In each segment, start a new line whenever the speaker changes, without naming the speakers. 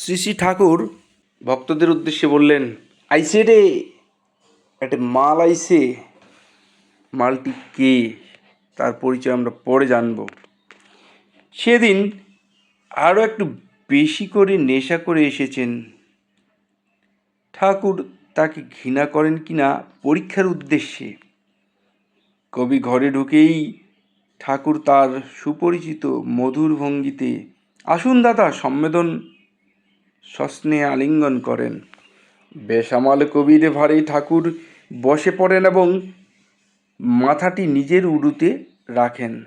শ্রী শ্রী ঠাকুর ভক্তদের উদ্দেশ্যে বললেন আইসে রে, একটা মাল আইসে মালটি কে? তার পরিচয় আমরা পরে জানব। সেদিন আরও একটু বেশি করে নেশা করে এসেছেন। ঠাকুর তাকে ঘৃণা করেন কি না পরীক্ষার উদ্দেশ্যে। কবি ঘরে ঢুকেই ঠাকুর তার সুপরিচিত মধুর ভঙ্গিতে, আসুন দাদা, সম্মেদন সস্নে আলিঙ্গন করেন। বেসামাল কবির ভারে ঠাকুর বসে পড়েন এবং মাথাটি নিজের উড়ুতে রাখেন।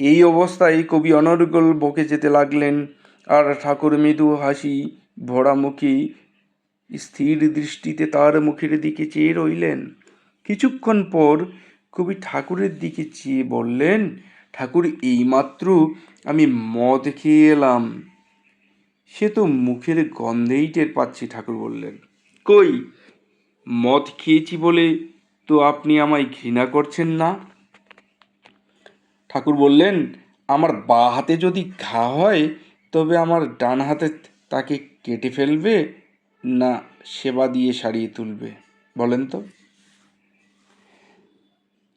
এই অবস্থায় কবি অনর্গল বকে যেতে লাগলেন, আর ঠাকুর মৃদু হাসি ভরা মুখী স্থির দৃষ্টিতে তার মুখের দিকে চেয়ে রইলেন। কিছুক্ষণ পর কবি ঠাকুরের দিকে চেয়ে বললেন, ঠাকুর, এইমাত্র আমি মদ খেয়ে এলাম। সে তো মুখের গন্ধেই টের পাচ্ছি, ঠাকুর বললেন। কই, মদ খেয়েছি বলে তো আপনি আমায় ঘৃণা করছেন না? ঠাকুর বললেন, আমার বা হাতে যদি ঘা হয়, তবে আমার ডান হাতে তাকে কেটে ফেলবে না সেবা দিয়ে সারিয়ে তুলবে, বলেন তো।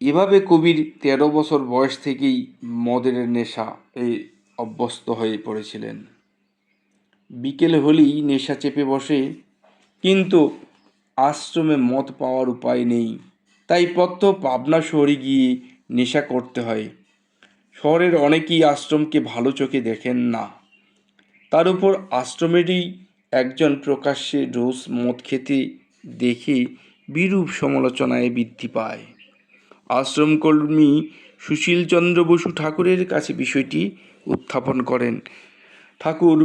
এভাবে কবির তেরো বছর বয়স থেকেই মদের নেশা এই অভ্যস্ত হয়ে পড়েছিলেন। বিকেল হলেই নেশা চেপে বসে, কিন্তু আশ্রমে মদ পাওয়ার উপায় নেই। তাই পথ্য পাবনা শহরে গিয়ে নেশা করতে হয়। শহরের অনেকেই আশ্রমকে ভালো চোখে দেখেন না। তার উপর আশ্রমেরই একজন প্রকাশ্যে রোজ মদ খেতে দেখে বিরূপ সমালোচনায় বৃদ্ধি পায়। আশ্রমকর্মী সুশীলচন্দ্র বসু ঠাকুরের কাছে বিষয়টি উত্থাপন করেন। ঠাকুর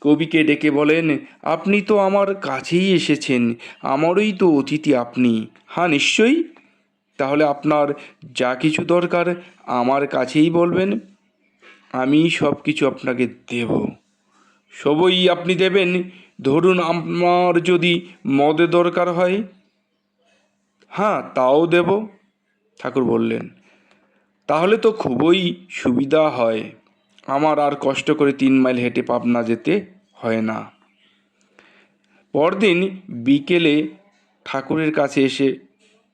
কবিকে ডেকে বলেন, আপনি তো আমার কাছেই এসেছেন, আমারই তো অতিথি আপনি। হ্যাঁ নিশ্চয়ই? তাহলে আপনার যা কিছু দরকার আমার কাছেই বলবেন। আমি সব কিছু আপনাকে দেব। সবই আপনি দেবেন। ধরুন আমার যদি মদে দরকার হয়। হ্যাঁ তাও দেব, ঠাকুর বললেন। তাহলে তো খুবই সুবিধা হয়। আমার আর কষ্ট করে তিন মাইল হেঁটে পাবনা যেতে হয় না। পরদিন বিকেলে ঠাকুরের কাছে এসে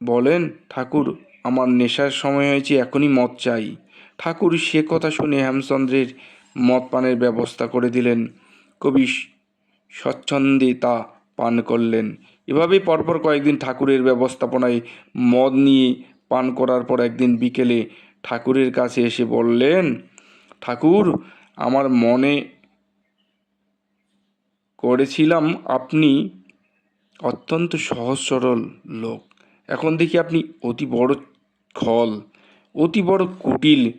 বলেন, ঠাকুর, আমার নেশার সময় হয়েছে, এখনই মদ চাই। ঠাকুর সে কথা শুনে হেমচন্দ্রের মদ পানের ব্যবস্থা করে দিলেন। কবি স্বচ্ছন্দে তা পান করলেন। এভাবেই পরপর কয়েকদিন ঠাকুরের ব্যবস্থাপনায় মদ নিয়ে পান করার পর একদিন বিকেলে ঠাকুরের কাছে এসে বললেন ঠাকুর, আমার মনে করেছিলাম আপনি অত্যন্ত সহজ সরল লোক। এখন দেখি আপনি অতি বড় খল, অতি বড় কুটিল।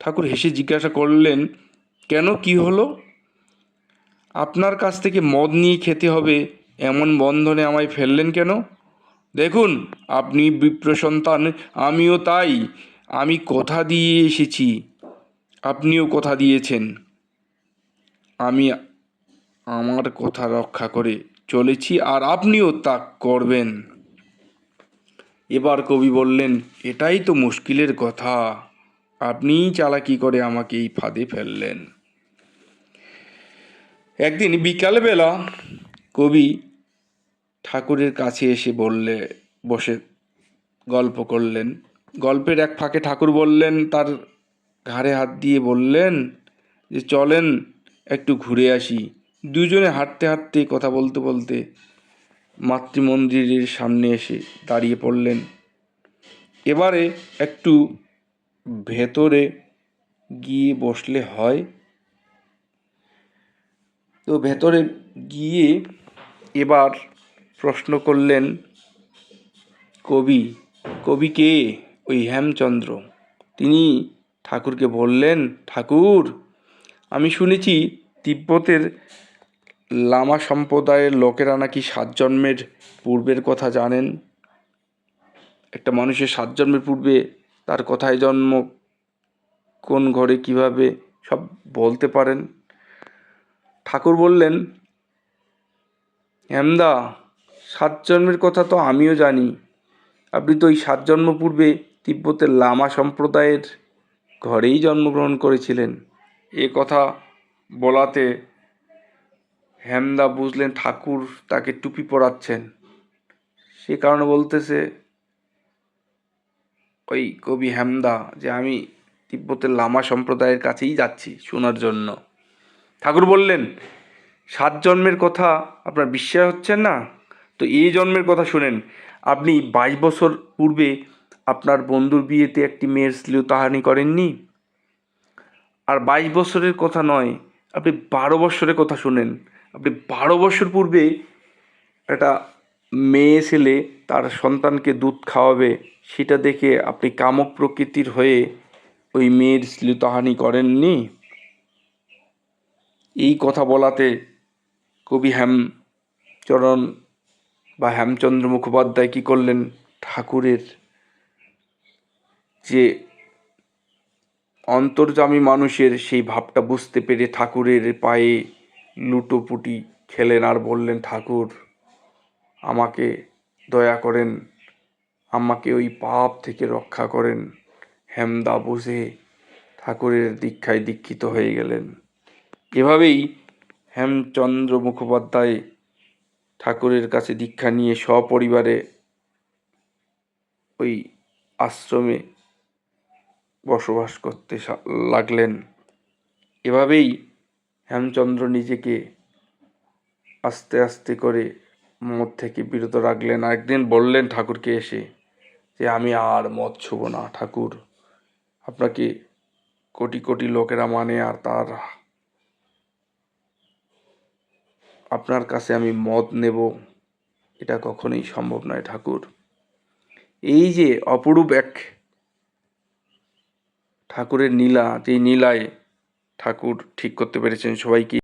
ঠাকুর হেসে জিজ্ঞাসা করলেন, কেন? কি হলো? আপনার কাছ থেকে মদ নিয়ে খেতে হবে, এমন বন্ধনে আমায় ফেললেন কেন? দেখুন, আপনি বিপ্র সন্তান আমিও তাই। আমি কথা দিয়ে এসেছি। আপনিও কথা দিয়েছেন। আমি আমার কথা রক্ষা করে চলেছি আর আপনিও তা করবেন। এবার কবি বললেন, এটাই তো মুশকিলের কথা। আপনিই চালাকি করে আমাকে এই ফাঁদে ফেললেন। একদিন বিকালবেলা কবি ঠাকুরের কাছে এসে বললে, বসে গল্প করলেন। গল্পের এক ফাঁকে ঠাকুর বললেন, তার ঘাড়ে হাত দিয়ে বললেন, যে চলেন, একটু ঘুরে আসি। দুজনে হাঁটতে হাঁটতে কথা বলতে বলতে মাতৃমন্দিরের সামনে এসে দাঁড়িয়ে পড়লেন। এবারে একটু ভেতরে গিয়ে বসলে হয়। তো ভেতরে গিয়ে এবার প্রশ্ন করলেন, কবি কবি কে? ওই হেমচন্দ্র। তিনি ঠাকুরকে বললেন, ঠাকুর, আমি শুনেছি তিব্বতের লামা সম্প্রদায়ের লোকেরা নাকি সাত জন্মের পূর্বের কথা জানেন। একটা মানুষের সাত জন্মের পূর্বে তার কোথায় জন্ম, কোন ঘরে কীভাবে সব বলতে পারেন? ঠাকুর বললেন, হেমদা, সাত জন্মের কথা তো আমিও জানি। আপনি তো ওই সাত জন্ম পূর্বে তিব্বতের লামা সম্প্রদায়ের ঘরেই জন্মগ্রহণ করেছিলেন। এ কথা বলাতে হেমদা বুঝলেন ঠাকুর তাকে টুপি পরাচ্ছেন। সে কারণে বলতেছে, ওই কবি হেমদা, যে আমি তিব্বতের লামা সম্প্রদায়ের কাছেই যাচ্ছি শোনার জন্য। ঠাকুর বললেন, সাত জন্মের কথা আপনার বিশ্বাস হচ্ছে না? তো এই জন্মের কথা শুনেন। আপনি বাইশ বছর পূর্বে আপনার বন্ধুর বিয়েতে একটি মেয়ের শ্লীলতাহানি করেননি? আর বাইশ বছরের কথা নয়, আপনি বারো বছরের কথা শুনেন। আপনি বারো বছর পূর্বে একটা মেয়ে ছেলে তার সন্তানকে দুধ খাওয়াবে, সেটা দেখে আপনি কামক প্রকৃতির হয়ে ওই মেয়ের শ্লীলতাহানি করেননি? এই কথা বলাতে কবি হেমচরণ বা হেমচন্দ্র মুখোপাধ্যায় কী করলেন ঠাকুরের? যে অন্তর্যামী মানুষের সেই ভাবটা বুঝতে পেরে ঠাকুরের পায়ে লুটোপুটি খেলেন আর বললেন, ঠাকুর, আমাকে দয়া করেন, আমাকে ওই পাপ থেকে রক্ষা করেন। হেমদা বুঝে ঠাকুরের দীক্ষায় দীক্ষিত হয়ে গেলেন। এভাবেই হেমচন্দ্র মুখোপাধ্যায় ঠাকুরের কাছে দীক্ষা নিয়ে সপরিবারে ওই আশ্রমে বসবাস করতে লাগলেন। এভাবেই হেমচন্দ্র নিজেকে আস্তে আস্তে করে মদ থেকে বিরত রাখলেন। একদিন বললেন ঠাকুরকে এসে যে, আমি আর মদ ছুব না ঠাকুর। আপনাকে কোটি কোটি লোকেরা মানে আর তার আপনার কাছে আমি মদ নেব। এটা কখনোই সম্ভব নয় ঠাকুর। এই যে অপরূপ এক ঠাকুরের নীলা যেই নীলায় ঠাকুর ঠিক করতে পেরেছেন সবাইকে।